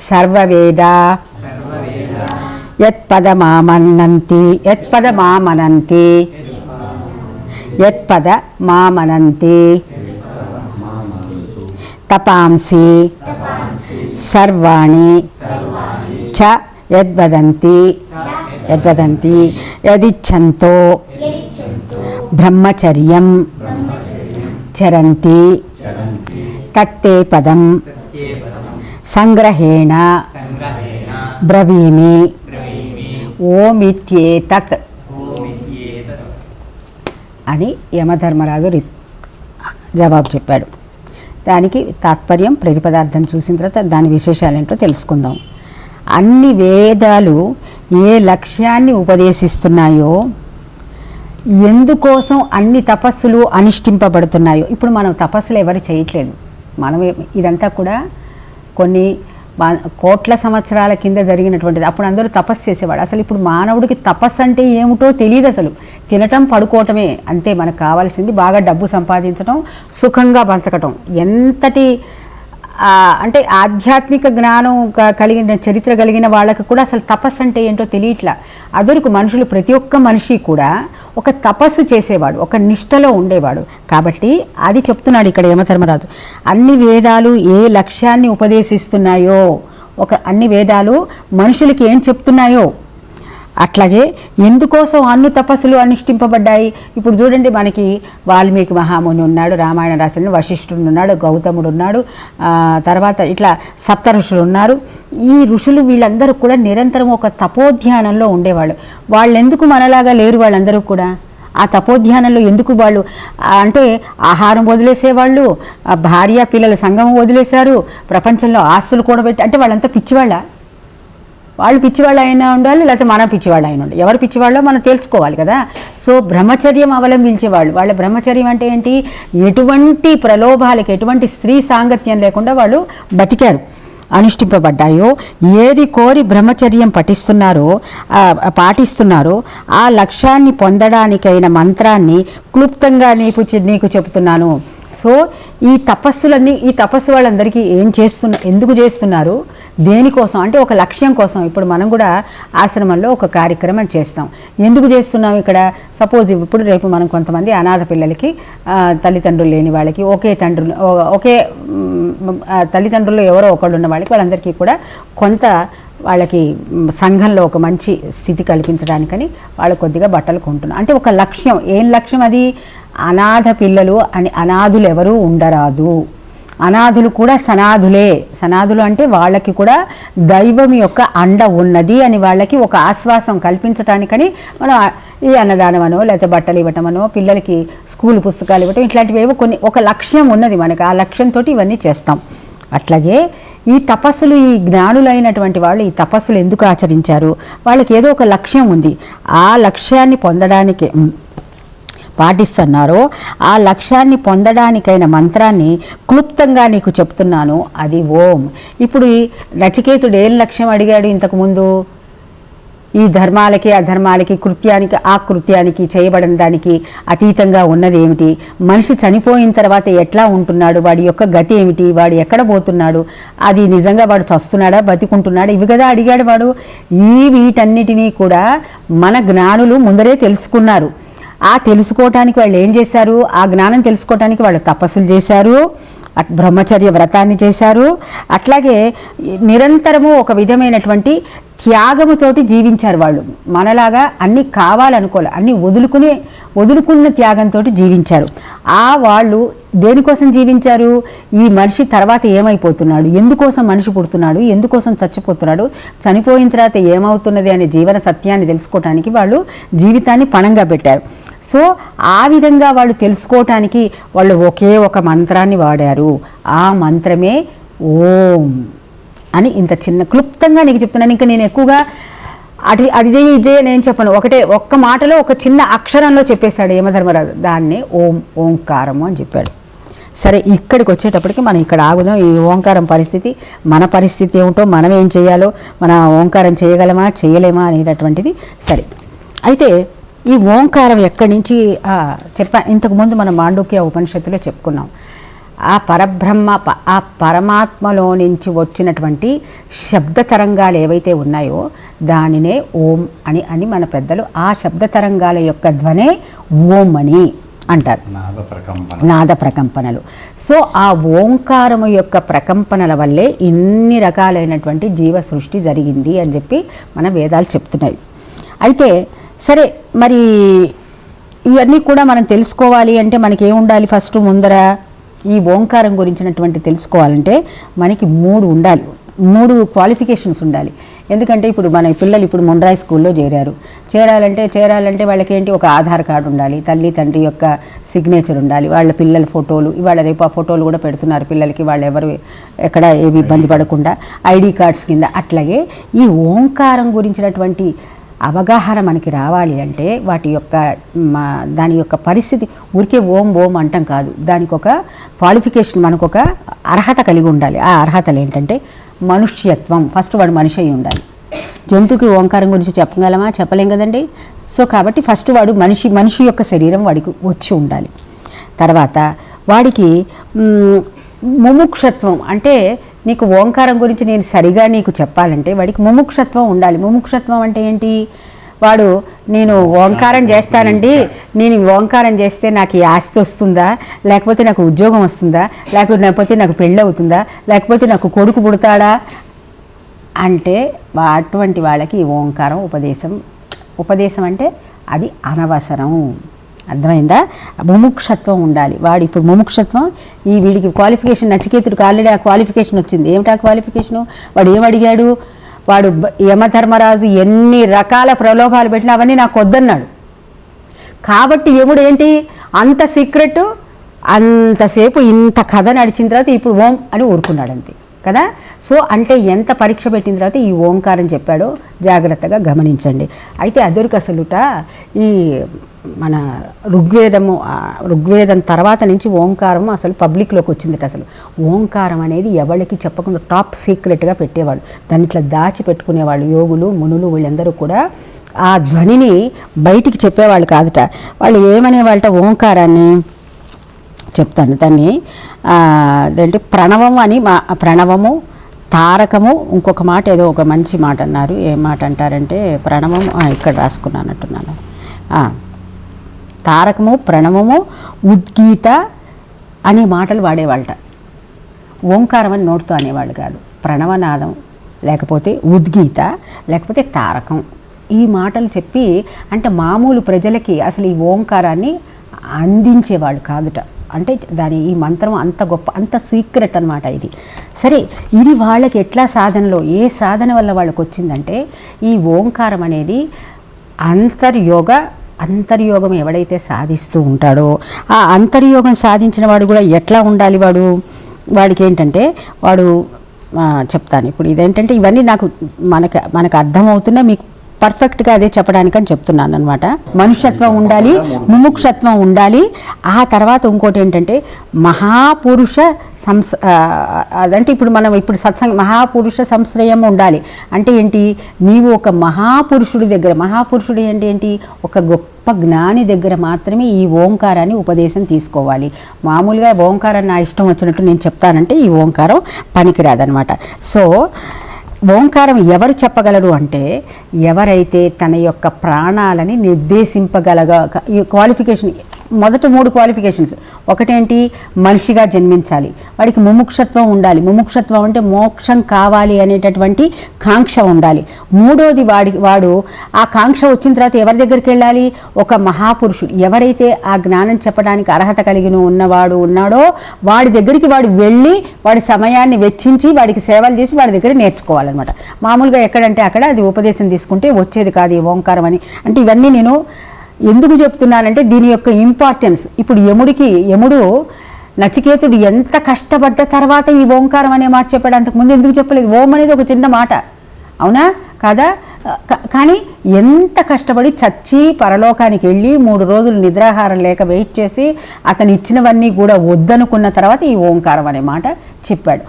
సర్వవేద. యత్పదమామనంతి. యత్పదమామనంతి. యత్పద మామనంతి తపాంసి సర్వాణి. చ యద్వదంతి. యద్వదంతి. యదిచ్ఛంతో బ్రహ్మచర్యం. చరంతి. తత్తే పదం. సంగ్రహేణ. బ్రవీమి. ఓమిత్యేతత్. అని యమధర్మరాజు రి- జవాబు చెప్పాడు. దానికి తాత్పర్యం ప్రతిపదార్థం చూసిన తర్వాత దాని విశేషాలేంటో తెలుసుకుందాం. అన్ని వేదాలు ఏ లక్ష్యాన్ని ఉపదేశిస్తున్నాయో ఎందుకోసం అన్ని తపస్సులు అనుష్ఠింపబడుతున్నాయో ఇప్పుడు మనం తపస్సులు ఎవరు చేయట్లేదు. మనం ఇదంతా కూడా కొన్ని కోట్ల సంవత్సరాల కింద జరిగినటువంటిది. అప్పుడు అందరూ తపస్సు చేసేవాడు అసలు ఇప్పుడు మానవుడికి తపస్సు అంటే ఏమిటో తెలియదు అసలు. తినటం పడుకోవటమే అంతే మనకు కావాల్సింది. బాగా డబ్బు సంపాదించడం సుఖంగా బతకటం. ఎంతటి అంటే ఆధ్యాత్మిక జ్ఞానం క- కలిగిన చరిత్ర కలిగిన వాళ్ళకు కూడా అసలు తపస్సు అంటే ఏంటో తెలియట్లా. అదొరకు మనుషులు ప్రతి ఒక్క మనిషి కూడా ఒక తపస్సు చేసేవాడు ఒక నిష్టలో ఉండేవాడు. కాబట్టి అది చెప్తున్నాడు ఇక్కడ యమధర్మరాజు. అన్ని వేదాలు ఏ లక్ష్యాన్ని ఉపదేశిస్తున్నాయో ఒక అన్ని వేదాలు మనుషులకి ఏం చెప్తున్నాయో అట్లాగే ఎందుకోసం అన్ని తపస్సులు అనుష్ఠింపబడ్డాయి? ఇప్పుడు చూడండి మనకి వాల్మీకి మహాముని ఉన్నాడు రామాయణ రాసిన వశిష్ఠుడు ఉన్నాడు గౌతముడు ఉన్నాడు తర్వాత ఇట్లా సప్త ఋషులు ఉన్నారు. ఈ ఋషులు వీళ్ళందరూ కూడా నిరంతరం ఒక తపోధ్యానంలో ఉండేవాళ్ళు. వాళ్ళు ఎందుకు మనలాగా లేరు వాళ్ళందరూ కూడా? ఆ తపోధ్యానంలో ఎందుకు వాళ్ళు? అంటే ఆహారం వదిలేసేవాళ్ళు భార్య పిల్లల సంఘం వదిలేశారు ప్రపంచంలో ఆస్తులు కూడబెట్టి అంటే వాళ్ళంతా పిచ్చివాళ్ళ? వాళ్ళు పిచ్చివాళ్ళు అయినా ఉండాలి లేకపోతే మన పిచ్చివాళ్ళు అయినా ఉండాలి. ఎవరు పిచ్చివాళ్ళో మనం తెలుసుకోవాలి కదా. సో బ్రహ్మచర్యం అవలంబించేవాళ్ళు వాళ్ళ. బ్రహ్మచర్యం అంటే ఏంటి? ఎటువంటి ప్రలోభాలకి ఎటువంటి స్త్రీ సాంగత్యం లేకుండా వాళ్ళు బతికారు అనుష్ఠింపబడ్డాయో ఏది కోరి బ్రహ్మచర్యం పఠిస్తున్నారో పాటిస్తున్నారో ఆ లక్ష్యాన్ని పొందడానికైన మంత్రాన్ని క్లుప్తంగా నీకు నీకు చెబుతున్నాను సో ఈ తపస్సులన్నీ ఈ తపస్సు వాళ్ళందరికీ ఏం చేస్తున్న ఎందుకు చేస్తున్నారు? దేనికోసం అంటే ఒక లక్ష్యం కోసం. ఇప్పుడు మనం కూడా ఆశ్రమంలో ఒక కార్యక్రమం చేస్తాం. ఎందుకు చేస్తున్నాం ఇక్కడ? సపోజ్ ఇప్పుడు రేపు మనం కొంతమంది అనాథ పిల్లలకి తల్లిదండ్రులు లేని వాళ్ళకి ఒకే తండ్రులు ఒకే తల్లిదండ్రులు ఎవరో ఒకళ్ళు ఉన్న వాళ్ళకి వాళ్ళందరికీ కూడా కొంత వాళ్ళకి సంఘంలో ఒక మంచి స్థితి కల్పించడానికని వాళ్ళు కొద్దిగా బట్టలు కొంటున్నారు. అంటే ఒక లక్ష్యం. ఏం లక్ష్యం అది? అనాథ పిల్లలు అని అనాథులు ఎవరూ ఉండరాదు. అనాథులు కూడా సనాథులే. సనాథులు అంటే వాళ్ళకి కూడా దైవం యొక్క అండ ఉన్నది అని వాళ్ళకి ఒక ఆశ్వాసం కల్పించడానికని మనం ఈ అన్నదానమనో లేకపోతే బట్టలు ఇవ్వటమనో పిల్లలకి స్కూల్ పుస్తకాలు ఇవ్వటం ఇట్లాంటివి ఏవో కొన్ని ఒక లక్ష్యం ఉన్నది మనకి. ఆ లక్ష్యంతో ఇవన్నీ చేస్తాం. అట్లాగే ఈ తపస్సులు ఈ జ్ఞానులైనటువంటి వాళ్ళు ఈ తపస్సులు ఎందుకు ఆచరించారు? వాళ్ళకి ఏదో ఒక లక్ష్యం ఉంది. ఆ లక్ష్యాన్ని పొందడానికి. పాటిస్తున్నారో ఆ లక్ష్యాన్ని పొందడానికైన మంత్రాన్ని క్లుప్తంగా నీకు చెప్తున్నాను. అది ఓం. ఇప్పుడు ఈ నచికేతుడు ఏం లక్ష్యం అడిగాడు ఇంతకుముందు ఈ ధర్మాలకి అధర్మాలకి కృత్యానికి ఆ కృత్యానికి చేయబడిన దానికి అతీతంగా ఉన్నది ఏమిటి? మనిషి చనిపోయిన తర్వాత ఎట్లా ఉంటున్నాడు? వాడి యొక్క గతి ఏమిటి? వాడు ఎక్కడ పోతున్నాడు? అది నిజంగా వాడు చస్తున్నాడా? బతికుంటున్నాడా? ఇవి కదా అడిగాడు వాడు. ఈ వీటన్నిటినీ కూడా మన జ్ఞానులు ముందరే తెలుసుకున్నారు. ఆ తెలుసుకోవటానికి వాళ్ళు ఏం చేశారు? ఆ జ్ఞానం తెలుసుకోవటానికి వాళ్ళు తపస్సులు చేశారు. అట్ బ్రహ్మచర్య వ్రతాన్ని చేశారు. అట్లాగే నిరంతరము ఒక విధమైనటువంటి త్యాగముతోటి జీవించారు వాళ్ళు. మనలాగా అన్ని కావాలనుకోలే అన్ని వదులుకునే వదులుకున్న త్యాగంతో జీవించారు. ఆ వాళ్ళు దేనికోసం జీవించారు? ఈ మనిషి తర్వాత ఏమైపోతున్నాడు? ఎందుకోసం మనిషి పుడుతున్నాడు? ఎందుకోసం చచ్చిపోతున్నాడు? చనిపోయిన తర్వాత ఏమవుతున్నది అనే జీవన సత్యాన్ని తెలుసుకోవటానికి వాళ్ళు జీవితాన్ని పణంగా పెట్టారు. సో ఆ విధంగా వాళ్ళు తెలుసుకోవటానికి వాళ్ళు ఒకే ఒక మంత్రాన్ని వాడారు. ఆ మంత్రమే ఓం. అని ఇంత చిన్న క్లుప్తంగా నీకు చెప్తున్నాను. ఇంకా నేను ఎక్కువగా అటు అది చేయి ఇది చేయి నేను చెప్పను. ఒకటే ఒక్క మాటలో ఒక చిన్న అక్షరంలో చెప్పేశాడు యమధర్మరాజు. దాన్ని ఓం ఓంకారము అని చెప్పాడు. సరే ఇక్కడికి వచ్చేటప్పటికి మనం ఇక్కడ ఆగుదాం. ఈ ఓంకారం పరిస్థితి మన పరిస్థితి ఏమిటో మనం ఏం చేయాలో మన ఓంకారం చేయగలమా చేయలేమా అనేటటువంటిది సరే. అయితే ఈ ఓంకారం ఎక్కడి నుంచి చెప్పా ఇంతకుముందు మనం మాండూక్య ఉపనిషత్తులో చెప్పుకున్నాం. ఆ పరబ్రహ్మ ప- ఆ పరమాత్మలో నుంచి వచ్చినటువంటి శబ్ద తరంగాలు ఏవైతే ఉన్నాయో దానినే ఓం అని అని మన పెద్దలు ఆ శబ్ద తరంగాల యొక్క ధ్వనే ఓం అని అంటారు. నాద ప్రకంపన నాద ప్రకంపనలు. సో ఆ ఓంకారము యొక్క ప్రకంపనల వల్లే ఇన్ని రకాలైనటువంటి జీవ సృష్టి జరిగింది అని చెప్పి మన వేదాలు చెప్తున్నాయి. అయితే సరే మరి ఇవన్నీ కూడా మనం తెలుసుకోవాలి అంటే మనకి ఏముండాలి ఫస్ట్ ముందర? ఈ ఓంకారం గురించినటువంటి తెలుసుకోవాలంటే మనకి మూడు ఉండాలి. మూడు క్వాలిఫికేషన్స్ ఉండాలి. ఎందుకంటే ఇప్పుడు మన పిల్లలు ఇప్పుడు ముండ్రాయి స్కూల్లో చేరారు. చేరాలంటే చేరాలంటే వాళ్ళకి ఏంటి ఒక ఆధార్ కార్డు ఉండాలి. తల్లి తండ్రి యొక్క సిగ్నేచర్ ఉండాలి. వాళ్ళ పిల్లల ఫోటోలు ఇవాళ రేపు ఆ ఫోటోలు కూడా పెడుతున్నారు పిల్లలకి. వాళ్ళు ఎవరు ఎక్కడ ఏమి ఇబ్బంది పడకుండా ఐడి కార్డ్స్ కింద. అట్లాగే ఈ ఓంకారం గురించినటువంటి అవగాహన మనకి రావాలి అంటే వాటి యొక్క మా దాని యొక్క పరిస్థితి ఊరికే ఓం ఓం అంటాం కాదు. దానికి ఒక క్వాలిఫికేషన్ మనకు ఒక అర్హత కలిగి ఉండాలి. ఆ అర్హతలు ఏంటంటే మనుష్యత్వం. ఫస్ట్ వాడు మనిషి అయి ఉండాలి. జంతువుకి ఓంకారం గురించి చెప్పగలమా? చెప్పలేం కదండి? సో కాబట్టి ఫస్ట్ వాడు మనిషి మనిషి యొక్క శరీరం వాడికి వచ్చి ఉండాలి. తర్వాత వాడికి ముముక్షత్వం అంటే నీకు ఓంకారం గురించి నేను సరిగా నీకు చెప్పాలంటే వాడికి ముముక్షత్వం ఉండాలి. ముముక్షత్వం అంటే ఏంటి? వాడు నేను ఓంకారం చేస్తానండి నేను ఓంకారం చేస్తే నాకు ఈ ఆస్తి వస్తుందా? లేకపోతే నాకు ఉద్యోగం వస్తుందా? లేకపోతే నాకు పెళ్ళి అవుతుందా? లేకపోతే నాకు కొడుకు పుడతాడా? అంటే అటువంటి వాళ్ళకి ఓంకారం ఉపదేశం ఉపదేశం అంటే అది అనవసరం. అర్థమైందా? ముముక్షత్వం ఉండాలి. వాడు ఇప్పుడు ముముక్షత్వం ఈ వీడికి క్వాలిఫికేషన్ నచికేతుడికి ఆల్రెడీ ఆ క్వాలిఫికేషన్ వచ్చింది. ఏమిటా క్వాలిఫికేషను వాడు ఏమడిగాడు వాడు యమధర్మరాజు ఎన్ని రకాల ప్రలోభాలు పెట్టినా అవన్నీ నాకు వద్దన్నాడు. కాబట్టి యముడు ఏంటి? అంత సీక్రెట్ అంతసేపు ఇంత కథ నడిచిన తర్వాత ఇప్పుడు ఓం అని ఊరుకున్నాడు అంతే కదా? సో అంటే ఎంత పరీక్ష పెట్టిన తర్వాత ఈ ఓంకారం చెప్పాడో జాగ్రత్తగా గమనించండి. అయితే అదొరికి అసలుట ఈ మన ఋగ్వేదము ఋగ్వేదం తర్వాత నుంచి ఓంకారం అసలు పబ్లిక్లోకి వచ్చింది అసలు. ఓంకారం అనేది ఎవరికి చెప్పకుండా టాప్ సీక్రెట్గా పెట్టేవాళ్ళు. దాన్ని ఇట్లా దాచి పెట్టుకునేవాళ్ళు యోగులు మునులు వీళ్ళందరూ కూడా ఆ ధ్వనిని బయటికి చెప్పేవాళ్ళు కాదుట. వాళ్ళు ఏమనేవాళ్ళట ఓంకారాన్ని? చెప్తాను. దాన్ని అదేంటి ప్రణవం అని మా ప్రణవము తారకము ఇంకొక మాట ఏదో ఒక మంచి మాట అన్నారు. ఏ మాట అంటారంటే ప్రణవం ఇక్కడ రాసుకున్నానట్టున్నాను ఆ, తారకము ప్రణవము ఉద్గీత అనే మాటలు వాడేవాళ్ళట. ఓంకారం అని నోటితో అనేవాళ్ళు కాదు. ప్రణవనాదం లేకపోతే ఉద్గీత లేకపోతే తారకం. ఈ మాటలు చెప్పి అంటే మామూలు ప్రజలకి అసలు ఈ ఓంకారాన్ని అందించేవాళ్ళు కాదుట. అంటే దాని ఈ మంత్రం అంత గొప్ప అంత సీక్రెట్ అన్నమాట ఇది. సరే ఇది వాళ్ళకి ఎట్లా సాధనలో ఏ సాధన వల్ల వాళ్ళకి వచ్చిందంటే ఈ ఓంకారం అనేది అంతర్యోగ అంతర్యోగం ఎవడైతే సాధిస్తూ ఉంటాడో ఆ అంతర్యోగం సాధించిన వాడు కూడా ఎట్లా ఉండాలి వాడు? వాడికి ఏంటంటే వాడు చెప్తాను. ఇప్పుడు ఇదేంటంటే ఇవన్నీ నాకు మనకు మనకు అర్థమవుతున్నా మీకు పర్ఫెక్ట్గా అదే చెప్పడానికని చెప్తున్నాను అనమాట మనుష్యత్వం ఉండాలి ముముక్షత్వం ఉండాలి. ఆ తర్వాత ఇంకోటి ఏంటంటే మహాపురుష సంస్ అదంటే ఇప్పుడు మనం ఇప్పుడు సత్సంగ మహాపురుష సంశ్రయం ఉండాలి. అంటే ఏంటి? నీవు ఒక మహాపురుషుడి దగ్గర మహాపురుషుడు ఏంటి ఏంటి? ఒక గొప్ప జ్ఞాని దగ్గర మాత్రమే ఈ ఓంకారాన్ని ఉపదేశం తీసుకోవాలి. మామూలుగా ఓంకారం నా ఇష్టం వచ్చినట్టు నేను చెప్తానంటే ఈ ఓంకారం పనికిరాదనమాట సో ఓంకారం ఎవరు చెప్పగలరు అంటే ఎవరైతే తన యొక్క ప్రాణాలని నిర్దేశింపగలగ ఈ క్వాలిఫికేషన్ మొదట మూడు క్వాలిఫికేషన్స్ ఒకటేంటి మనిషిగా జన్మించాలి. వాడికి ముముక్షత్వం ఉండాలి. ముముక్షత్వం అంటే మోక్షం కావాలి అనేటటువంటి కాంక్ష ఉండాలి. మూడోది వాడి వాడు ఆ కాంక్ష వచ్చిన తర్వాత ఎవరి దగ్గరికి వెళ్ళాలి? ఒక మహాపురుషుడు. ఎవరైతే ఆ జ్ఞానం చెప్పడానికి అర్హత కలిగిన ఉన్నవాడు ఉన్నాడో వాడి దగ్గరికి వాడు వెళ్ళి వాడి సమయాన్ని వెచ్చించి వాడికి సేవలు చేసి వాడి దగ్గర నేర్చుకోవాలన్నమాట. మామూలుగా ఎక్కడంటే అక్కడ అది ఉపదేశం తీసుకుంటే వచ్చేది కాదు ఈ ఓంకారం అని. అంటే ఇవన్నీ నేను ఎందుకు చెప్తున్నానంటే దీని యొక్క ఇంపార్టెన్స్ ఇప్పుడు యముడికి యముడు నచికేతుడు ఎంత కష్టపడ్డ తర్వాత ఈ ఓంకారం అనే మాట చెప్పాడు. అంతకుముందు ఎందుకు చెప్పలేదు? ఓం అనేది ఒక చిన్న మాట. అవునా? కాదా? కానీ ఎంత కష్టపడి చచ్చి పరలోకానికి వెళ్ళి మూడు రోజులు నిద్రాహారం లేక వెయిట్ చేసి అతను ఇచ్చినవన్నీ కూడా వద్దనుకున్న తర్వాత ఈ ఓంకారం అనే మాట చెప్పాడు.